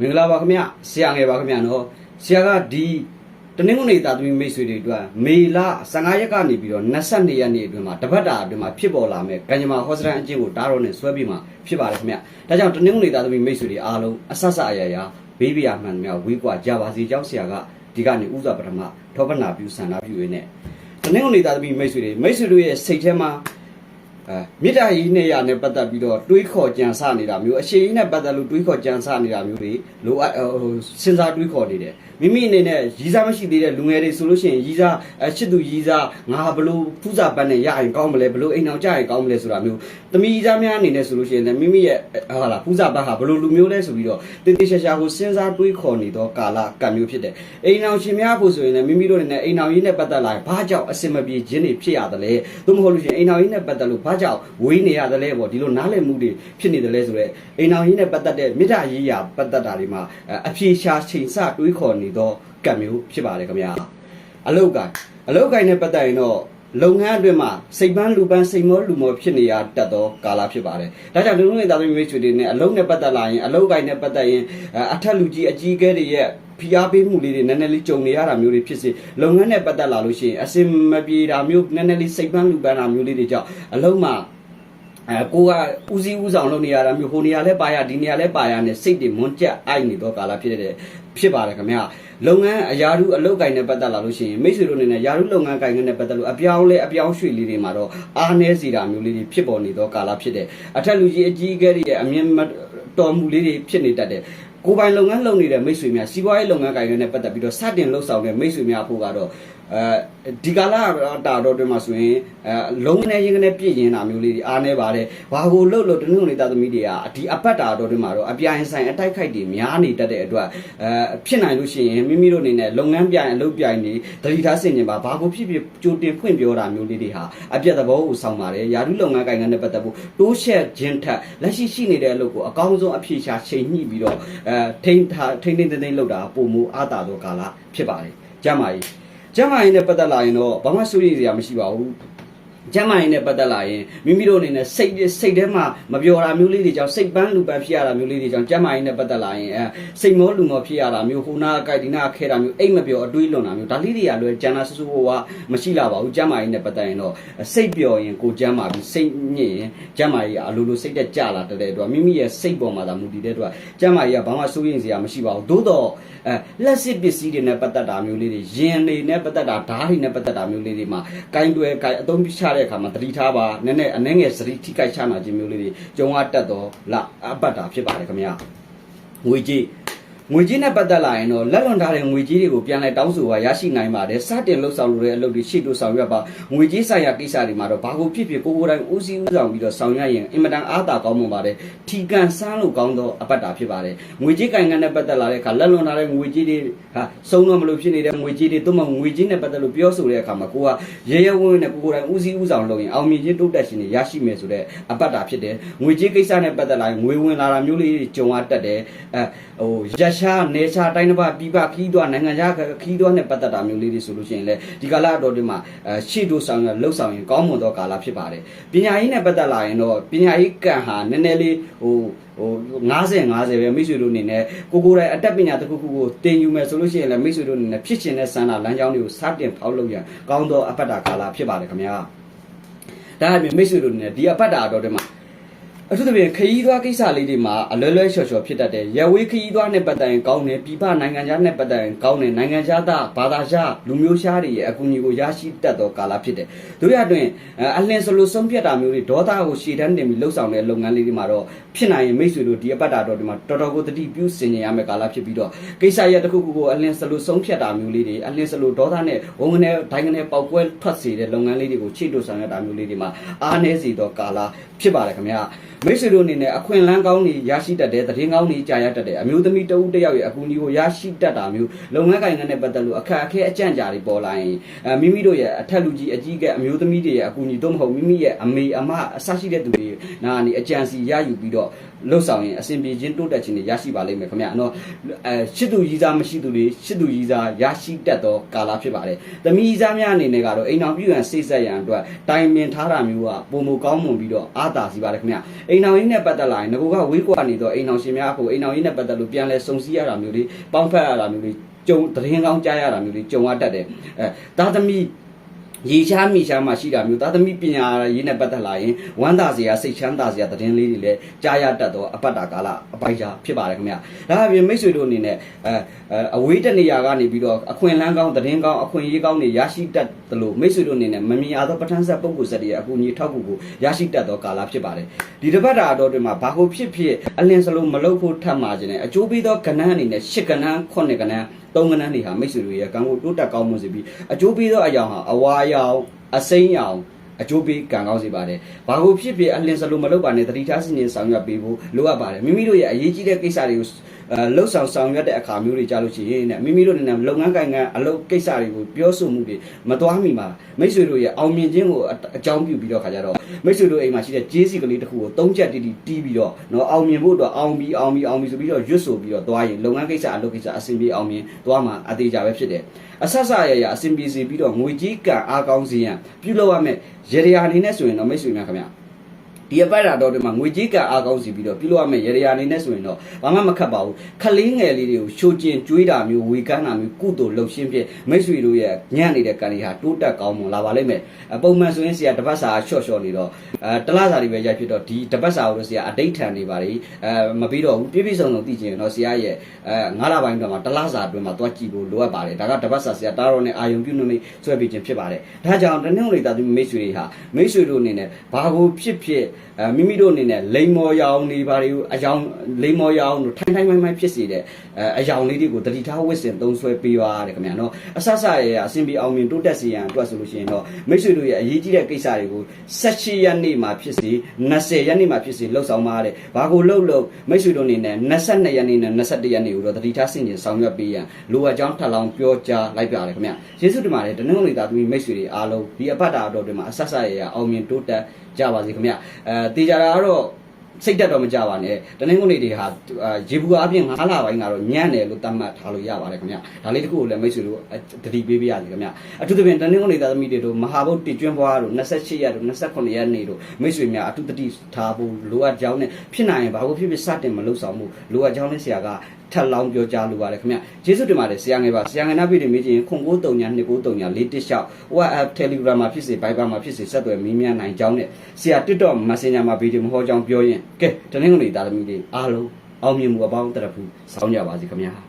မင်္ဂလာပါခင်ဗျဆရာငယ်ပါခင်ဗျနော်ဆရာကဒီတနင်္ဂနွေသားသမီးမိတ်ဆွေတွေအတွက်မေလ15ရက်ကနေပြီးတော့22ရက်နေ့အတွင်းမှာတပတ်တာအတွင်းမှာဖြစ်ပေါ်လာမဲ့ကံကြမ္မာဟောစရန်အကျင့်ကိုတားတော့နဲ့ဆွဲပြီးမှဖြစ်ပါတယ်ခင်ဗျဒါကြောင့်တနင်္ဂနွေသားသမီးမိတ်ဆွေတွေအားလုံးအဆက်ဆက်အရာရာဘေးပြာမှန်များဝေးကွာကြပါစေကြောင်းဆရာကဒီကနေ့ဥစွာပထမထောပနာပြုဆန္ဒပြုရင်းနဲ့တနင်္ဂနွေသားသမီးမိတ်ဆွေတွေမိတ်ဆွေတို့ရဲ့စိတ်ထဲမှာ အဲမေတ္တာကြီးနဲ့ရနဲ့ပတ်သက်ပြီးတော့တွေးခေါ်ကြံစနေတာမျိုးအရှိန်နဲ့ပတ်သက်လို့တွေးခေါ်ကြံစနေတာမျိုးတွေလိုအပ်ဟိုစဉ်းစားတွေးခေါ်နေတယ်မိမိအနေနဲ့ရီးစားမရှိသေးတဲ့လူငယ်တွေဆိုလို့ရှိရင်ရီးစားအချစ်သူရီးစားငါဘလို့ဖူးစာပတ်နဲ့ရရင်ကောင်းမလဲဘလို့အိမ်အောင်ကြရင်ကောင်းမလဲဆိုတာမျိုးသမီးရီးစားများအနေနဲ့ဆိုလို့ရှိရင်လည်းမိမိရဲ့ဟာလာဖူးစာပတ်ဟာဘလို့လူမျိုးလဲဆိုပြီးတော့တေးသေးရှာရှာကိုစဉ်းစားတွေးခေါ်နေတော့ကာလကံမျိုးဖြစ်တယ်အိမ်အောင်ရှင်များဖို့ဆိုရင်လည်းမိမိတို့အနေနဲ့အိမ်အောင်ရေးနဲ့ပတ်သက်လာရင်ဘာကြောင့်အစင်မပြေခြင်းတွေဖြစ်ရတယ်လဲသို့မဟုတ်လို့ရှိရင်အိမ်အောင်ရေးနဲ့ပတ်သက်လို့ဘာကြောင့်ဝေးနေရတယ်လဲပေါ့ဒီလိုနားလည်မှုတွေဖြစ်နေတယ်လဲဆိုတော့အိမ်အောင်ရေးနဲ့ပတ်သက်တဲ့မေတ္တာရေးရာပတ်သက်တာတွေမှာအပြေရှာချိန်ဆတွေးခေါ်နေတော့ကံမျိုးဖြစ်ပါတယ်ခင်ဗျာအလုတ်ကိုင်းအလုတ်ကိုင်းနဲ့ပတ်သက်ရင်တော့လုပ်ငန်းအတွင်းမှာစိတ်ပန်းလူပန်းစိတ်မောလူမောဖြစ်နေရတတ်သောကာလဖြစ်ပါတယ်။ဒါကြောင့်လူလူတွေသားသမီးမိတ်ဆွေတွေနဲ့အလုံးနဲ့ပတ်သက်လာရင်အလုတ်ကိုင်းနဲ့ပတ်သက်ရင်အထက်လူကြီးအကြီးအကဲတွေရဲ့ ဖိအားပေးမှုလေးတွေနည်းနည်းလေးကြုံနေရတာမျိုးတွေဖြစ်စေလုပ်ငန်းနဲ့ပတ်သက်လာလို့ရှိရင်အစင်မပြေတာမျိုးနည်းနည်းလေးစိတ်ပန်းလူပန်းတာမျိုးလေးတွေကြောင့်အလုံးမှာအဲကိုကဦးစီးဦးဆောင်လုပ်နေရတာမျိုးဟိုနေရာလဲပါရဒီနေရာလဲပါရနဲ့စိတ်တွေမွန်းကြက်အိုက်နေတော့ကာလဖြစ်တဲ့ဖြစ်ပါတယ်ခင်ဗျာလုပ်ငန်းအရာထူးအလုပ်ကိုင်နဲ့ပတ်သက်လာလို့ရှိရင်မိတ်ဆွေတို့အနေနဲ့ယာရုလုပ်ငန်းကိုင်နဲ့ပတ်သက်လို့အပြောင်းလဲအပြောင်းရွှေ့လေးတွေမှာတော့အားနည်းစီတာမျိုးလေးတွေဖြစ်ပေါ်နေတော့ကာလဖြစ်တယ်အထက်လူကြီးအကြီးအကဲတွေရဲ့အမြင်မတော်မှုလေးတွေဖြစ်နေတတ်တယ် ကိုယ်ပိုင်လုပ်ငန်းလုပ်နေတဲ့မိတ်ဆွေများစီးပွားရေးလုပ်ငန်းကိုင်နဲ့ပတ်သက်ပြီးတော့စတင်လှုပ်ဆောင်တဲ့မိတ်ဆွေများဖို့ကတော့ အဲဒီကာလတာတော့တွင်မှာဆိုရင်အဲလုံးနေရင်ကနေပြည့်ရင်တာမျိုးလေးတွေအားနေပါတယ်ဘာကိုလှုပ်လို့တနုံနေသားသမီးတွေကဒီအပတ်တာတော့တွင်မှာတော့အပြိုင်ဆိုင်အတိုက်ခိုက်တွေများနေတတ်တဲ့အတွက်အဲဖြစ်နိုင်လို့ရှိရင်မိမိတို့အနေနဲ့လုပ်ငန်းပြိုင်အလုပ်ပြိုင်တွေတတိထားဆင်ကျင်ပါဘာကိုဖြစ်ဖြစ်ကြိုတင်ဖွင့်ပြောတာမျိုးလေးတွေဟာအပြတ်သဘောကိုဆောင်ပါတယ်ယာရုလုပ်ငန်းကိုင်ငန်းနဲ့ပတ်သက်ဖို့တိုးရှက်ခြင်းထက်လက်ရှိရှိနေတဲ့အလုပ်ကိုအကောင်းဆုံးအဖြေရှာချိန်ညှိပြီးတော့အဲထိန်းထားထိန်းထိန်းသိမ်းသိမ်းလုပ်တာပုံမူအားတာသောကာလဖြစ်ပါတယ်ကြမ်းပါကြီး ကျမ်းမာရေးနဲ့ပတ်သက်လာရင်တော့ဘာမှစိုးရိမ်စရာမရှိပါဘူး ကျမ်းမာရေးနဲ့ပတ်သက်လာရင်မိမိတို့အနေနဲ့စိတ်စိတ်ထဲမှာမပျော်တာမျိုးလေးတွေကြောင့်စိတ်ပန်းလူပန်းဖြစ်ရတာမျိုးလေးတွေကြောင့်ကျမ်းမာရေးနဲ့ပတ်သက်လာရင်အဲစိတ်မောလူမောဖြစ်ရတာမျိုးဟိုနာအကြိုက်ဒီနာခဲတာမျိုးအိတ်မပျော်အတွေးလွန်တာမျိုးဒါလေးတွေကလွယ်ကျန်တာဆူဆူဟိုကမရှိလာပါဘူးကျမ်းမာရေးနဲ့ပတ်သက်ရင်တော့စိတ်ပျော်ရင်ကိုကျမ်းမာပြီးစိတ်ညစ်ရင်ကျမ်းမာရေးကအလိုလိုစိတ်တက်ကြလာတဲ့အတွက်မိမိရဲ့စိတ်ပေါ်မှာသာမူတည်တဲ့အတွက်ကျမ်းမာရေးကဘာမှစိုးရိမ်စရာမရှိပါဘူးသို့တော့အဲလက်စစ်ပစ္စည်းတွေနဲ့ပတ်သက်တာမျိုးလေးတွေရင်တွေနဲ့ပတ်သက်တာဓာတ်တွေနဲ့ပတ်သက်တာမျိုးလေးတွေမှာကင်တွယ်ကင်အသုံးချတဲ့အခါမှာတတိထားပါနည်းနည်းအနှဲငယ်စရိထိကိုက်ချနာခြင်းမျိုးလေးတွေကြုံရတတ်တော့လာအပတ်တာဖြစ်ပါတယ်ခင်ဗျာငွေကြီး ငွေကြီးနဲ့ပတ်သက်လာရင်တော့လက်လွန်ထားတဲ့ငွေကြီးတွေကိုပြန်လဲတောင်းဆိုပါရရှိနိုင်ပါတယ်စတင်လှုပ်ဆောင်လို့တဲ့အလုပ်တွေရှေ့တို့ဆောင်ရွက်ပါငွေကြီးဆိုင်ရာကိစ္စတွေမှာတော့ဘာကိုဖြစ်ဖြစ်ကိုကိုယ်တိုင်ဦးစီးဦးဆောင်ပြီးတော့ဆောင်ရွက်ရင်အင်မတန်အားသာကောင်းမွန်ပါတယ်ထီကန်ဆန်းလို့ကောင်းသောအပတ်တာဖြစ်ပါတယ်ငွေကြီးကင်ကန်နဲ့ပတ်သက်လာတဲ့အခါလက်လွန်ထားတဲ့ငွေကြီးတွေဟာစုံတော့မလို့ဖြစ်နေတဲ့ငွေကြီးတွေသို့မဟုတ်ငွေကြီးနဲ့ပတ်သက်လို့ပြောဆိုတဲ့အခါမှာကိုကရဲရဲဝင်းနဲ့ကိုကိုယ်တိုင်ဦးစီးဦးဆောင်လုပ်ရင်အောင်မြင်ခြင်းတိုးတက်ခြင်းတွေရရှိမယ်ဆိုတဲ့အပတ်တာဖြစ်တယ်ငွေကြီးကိစ္စနဲ့ပတ်သက်လာရင်ငွေဝင်လာတာမျိုးလေးကြုံရတတ်တယ်အဲဟိုရရှားနေရှားတိုင်းတစ်ပါးပြပခီးသွားနိုင်ငံခြားခီးသွားနဲ့ပတ်သက်တာမျိုးလေးတွေဆိုလို့ရှိရင်လေဒီကာလအတော်တွေမှာအဲရှေ့တို့ဆောင်ရလှုပ်ဆောင်ရင်ကောင်းမွန်သောကာလဖြစ်ပါတယ်ပညာရေးနဲ့ပတ်သက်လာရင်တော့ပညာရေးကံဟာနည်းနည်းလေးဟိုဟို90 50ပဲမိတ်ဆွေတို့အနေနဲ့ကိုကိုယ်တိုင်အတက်ပညာတစ်ခုခုကိုတင်ယူမယ်ဆိုလို့ရှိရင်လည်းမိတ်ဆွေတို့အနေနဲ့ဖြစ်ချင်တဲ့စံနာလမ်းကြောင်းတွေကိုစတင်ဖောက်လုပ်ရန်ကောင်းသောအပတ်တာကာလဖြစ်ပါတယ်ခင်ဗျာဒါအပြင်မိတ်ဆွေတို့အနေနဲ့ဒီအပတ်တာအတော်တွေမှာ အထူးသဖြင့်ခရီးသွားကိစ္စလေးတွေမှာအလွယ်လွယ်လျှော်လျှော်ဖြစ်တတ်တယ်။ရဝေးခရီးသွားနဲ့ပတ်သက်ရင်ကောင်းတယ်။ပြည်ပနိုင်ငံခြားနဲ့ပတ်သက်ရင်ကောင်းတယ်။နိုင်ငံခြားသားဘာသာခြားလူမျိုးခြားတွေရဲ့အကူအညီကိုရရှိတတ်သောကာလဖြစ်တယ်။တို့ရအတွင်အလင်းစလိုဆုံးဖြတ်တာမျိုးတွေဒေါသကိုရှေ့တန်းတင်ပြီးလှုပ်ဆောင်တဲ့လုပ်ငန်းလေးတွေမှာတော့ဖြစ်နိုင်ရင်မိတ်ဆွေတို့ဒီအပတ်တာတော့ဒီမှာတော်တော်ကိုတတိပြုဆင်ញင်ရမယ့်ကာလဖြစ်ပြီးတော့ကိစ္စရပ်တစ်ခုခုကိုအလင်းစလိုဆုံးဖြတ်တာမျိုးလေးတွေအလင်းစလိုဒေါသနဲ့ဝငနဲ့ဒိုင်းကနေပေါက်ကွဲထွက်စေတဲ့လုပ်ငန်းလေးတွေကိုချိတ်တို့ဆောင်ရတာမျိုးလေးတွေမှာအားနည်းစေသောကာလဖြစ်ပါတယ်ခင်ဗျာ။မိတ်ဆွေတို့အနေနဲ့အခွင့်အလမ်းကောင်းတွေရရှိတတ်တယ်သတင်းကောင်းတွေကြားရတတ်တယ်အမျိုးသမီးတဦးတစ်ယောက်ရဲ့အကူအညီကိုရရှိတတ်တာမျိုးလုပ်ငန်းကိုင်ငန်းနဲ့ပတ်သက်လို့အခက်အခဲအကြံ့ကြာတွေပေါ်လာရင်အဲမိမိတို့ရဲ့အထက်လူကြီးအကြီးကအမျိုးသမီးတွေရဲ့အကူအညီတော့မဟုတ်မိမိရဲ့အမေအမအဆရှိတဲ့သူတွေနာနေအကြံစီရယူပြီးတော့လှုပ်ဆောင်ရင်အစဉ်ပြေခြင်းတိုးတက်ခြင်းတွေရရှိပါလိမ့်မယ်ခင်ဗျာနော်အဲရှစ်သူကြီးစားမရှိသူတွေရှစ်သူကြီးစားရရှိတတ်သောကာလဖြစ်ပါတယ်သမီးကြီးစားများအနေနဲ့ကတော့အိမ်အောင်ပြုရန်စိတ်ဆက်ရန်အတွက်တိုင်ပင်ထားတာမျိုးကပုံမကောင်းမွန်ပြီးတော့အာသာစီပါတယ်ခင်ဗျာအိမ်အောင်ရေးနဲ့ပတ်သက်လာရင်ငကိုကဝေးကွာနေတော့အိမ်အောင်ရှင်များကိုအိမ်အောင်ရေးနဲ့ပတ်သက်လို့ပြန်လဲစုံစည်းရတာမျိုးတွေပေါင်းဖက်ရတာမျိုးတွေကြုံသတင်းကောင်းကြားရတာမျိုးတွေကြုံရတတ်တယ်အဲသားသမီး ရေချားမိချားမှရှိတာမျိုးသားသမီးပညာရေးနဲ့ပတ်သက်လာရင်ဝမ်းသာစရာစိတ်ချမ်းသာစရာသတင်းလေးတွေလည်းကြားရတတ်တော့အပတ်တာကာလအပိုက်ချာဖြစ်ပါတယ်ခင်ဗျာဒါအပြင်မိတ်ဆွေတို့အနေနဲ့အဲအဲအဝေးတနေရာကနေပြီးတော့အခွင့်အလန်းကောင်းသတင်းကောင်းအခွင့်အရေးကောင်းတွေရရှိတတ်တယ်လို့မိတ်ဆွေတို့အနေနဲ့မမြင်ရသောပဋ္ဌာန်းဆက်ပုဂ္ဂိုလ်ဆက်တွေရဲ့အကူအညီထောက်ကူကိုရရှိတတ်သောကာလဖြစ်ပါတယ်ဒီတစ်ပတ်တာတော့ဒီမှာဘာကိုဖြစ်ဖြစ်အလင်းစလုံးမလုပ်ဖို့ထပ်မှာခြင်းနဲ့အကျိုးပေးသောကဏ္ဍအနေနဲ့ရှစ်ကဏ္ဍခုနှစ်ကဏ္ဍသုံးကဏ္ဍတွေဟာမိတ်ဆွေတို့ရဲ့ကံကိုတိုးတက်ကောင်းမွန်စေပြီးအကျိုးပေးသောအရာဟာအဝါရောင်အစိမ်းရောင်အကျိုးပေးကံကောင်းစေပါတယ်။ဘာကိုဖြစ်ဖြစ်အလင်းစလုံးမလုပ်ပါနဲ့တတိထားစီရင်ဆောင်ရွက်ပေးဖို့လိုအပ်ပါတယ်။မိမိတို့ရဲ့အရေးကြီးတဲ့ကိစ္စတွေကိုအဲ လှုပ်ဆောင်ဆောင်ရွက်တဲ့အခါမျိုးတွေကြားလို့ရှိရင်ねမိမိတို့နဲ့လုပ်ငန်းကိုင်ငန်းအလုပ်ကိစ္စတွေကိုပြောဆိုမှုတွေမသွားမိမှာမိတ်ဆွေတို့ရဲ့အောင်မြင်ခြင်းကိုအအကြောင်းပြုပြီးတော့ခါကြတော့မိတ်ဆွေတို့အိမ်မှာရှိတဲ့ကျေးစီကလေးတစ်ခုကိုသုံးချက်တီးတီးတီးပြီးတော့နော်အောင်မြင်ဖို့အတွက်အောင်ပြီးအောင်ပြီးအောင်ပြီးဆိုပြီးတော့ရွတ်ဆိုပြီးတော့သွားရင်လုပ်ငန်းကိစ္စအလုပ်ကိစ္စအဆင်ပြေအောင်မြင်သွားမှာအသေးကြပဲဖြစ်တယ်အဆက်ဆက်ရရအဆင်ပြေစီပြီးတော့ငွေကြီးကံအားကောင်းစေရန်ပြုလုပ်ရမယ်ရေရာအနေနဲ့ဆိုရင်တော့မိတ်ဆွေများခင်ဗျာ ဒီအပတ်တာတော့ဒီမှာငွေကြေးကအားကောင်းစီပြီးတော့ပြုလုပ်ရမယ့်ရေရာအနေနဲ့ဆိုရင်တော့ဘာမှမခက်ပါဘူးခလေးငယ်လေးတွေကိုရှိုးကျင်ကျွေးတာမျိုးဝေကန်းတာမျိုးကုသိုလ်လှုပ်ရှင်းဖြင့်မိတ်ဆွေတို့ရဲ့ညံ့နေတဲ့ကံတွေဟာတိုးတက်ကောင်းမွန်လာပါလိမ့်မယ်အပုံမှန်ဆိုရင်ဆရာတပတ်စာချော့ချော့နေတော့အဲတလားစာတွေပဲရိုက်ဖြစ်တော့ဒီတပတ်စာကိုတော့ဆရာအတိတ်ထန်နေပါလေအဲမပြီးတော့ဘူးပြည့်ပြည့်စုံစုံသိချင်ရင်တော့ဆရာရဲ့အဲငါးလပိုင်းတော့မှာတလားစာအတွင်းမှာသွားကြည့်ဖို့လိုအပ်ပါတယ်ဒါကတပတ်စာဆရာတားတော်နဲ့အာယုံပြုနေမိတ်ဆွဲပေးခြင်းဖြစ်ပါတယ်ဒါကြောင့်တနင်္ဂနွေတာသူမိတ်ဆွေတွေဟာမိတ်ဆွေတို့အနေနဲ့ဘာကိုဖြစ်ဖြစ်အဲမိမိတို့အနေနဲ့လိမ်မော်ရောင်နေပါတွေကိုအယောင်လိမ်မော်ရောင်တို့ထိုင်ထိုင်မိုင်းမိုင်းဖြစ်စေတဲ့အဲအယောင်လေးတွေကိုတတိထားဝစ်စင်သုံးဆွဲပေးရတယ်ခင်ဗျာနော်အဆဆရဲ့အစဉ်ပြေအောင်မြင်တိုးတက်စေရန်အတွက်ဆိုလို့ရှိရင်တော့မိတ်ဆွေတို့ရဲ့အရေးကြီးတဲ့ကိစ္စတွေကို18ရက်နေ့မှာဖြစ်စေ20ရက်နေ့မှာဖြစ်စေလှုပ်ဆောင်ပါရတယ်ဘာကိုလှုပ်လှုပ်မိတ်ဆွေတို့အနေနဲ့22ရက်နေ့နဲ့21ရက်နေ့ကိုတော့တတိထားဆင်ကျင်ဆောင်ရွက်ပေးရန်လိုအပ်ကြောင်းထပ်လောင်းပြောကြားလိုက်ပြရတယ်ခင်ဗျာယေရှုတင်ပါတယ်တနင်္ဂနွေသားသမီးမိတ်ဆွေတွေအားလုံးဒီအပတ်တာတော်တွေမှာအဆဆရဲ့အောင်မြင်တိုးတက်ကြပါစေခင်ဗျာအဲတေချာတာကတော့စိတ်တက်တော့မကြပါနဲ့တနင်္ဂနွေတွေဟာအာရေဘူးအပြင်9လပိုင်းကတော့ညံ့တယ်လို့သတ်မှတ်ထားလို့ရပါတယ်ခင်ဗျဒါလေးတစ်ခုကိုလည်းမိတ်ဆွေတို့တတိပေးပေးရစီခင်ဗျအထူးသဖြင့်တနင်္ဂနွေသားသမီးတွေတို့မဟာဗုဒ္ဓတည်ကျွန်းဘွားတို့28ရက်တို့29ရက်နေ့တို့မိတ်ဆွေများအထူးတတိထားဖို့လိုအပ်ကြောင်းနဲ့ဖြစ်နိုင်ရင်ဘာလို့ဖြစ်ဖြစ်စတင်မလုပ်ဆောင်မှုလိုအပ်ကြောင်းနဲ့ဆရာက ထပ်လောင်းပြောကြားလိုပါတယ်ခင်ဗျကျေးဇူးတင်ပါတယ်ဆရာငယ်ပါဆရာငယ်နာပြည်တွေမေးချင်ခွန်ကိုတုံညာ29တုံညာ4တစ်လျှောက် WhatsApp Telegram မှာဖြစ်စေ Viber မှာဖြစ်စေဆက်သွယ်မေးမြန်းနိုင်ကြောင်းနဲ့ဆရာ TikTok Messenger မှာဗီဒီယိုမဟောကြောင်းပြောရင်ကဲတနင်္ဂနွေသားသမီးတွေအားလုံးအောင်မြင်မှုအပေါင်းတရဖူးဆောင်းကြပါစေခင်ဗျာ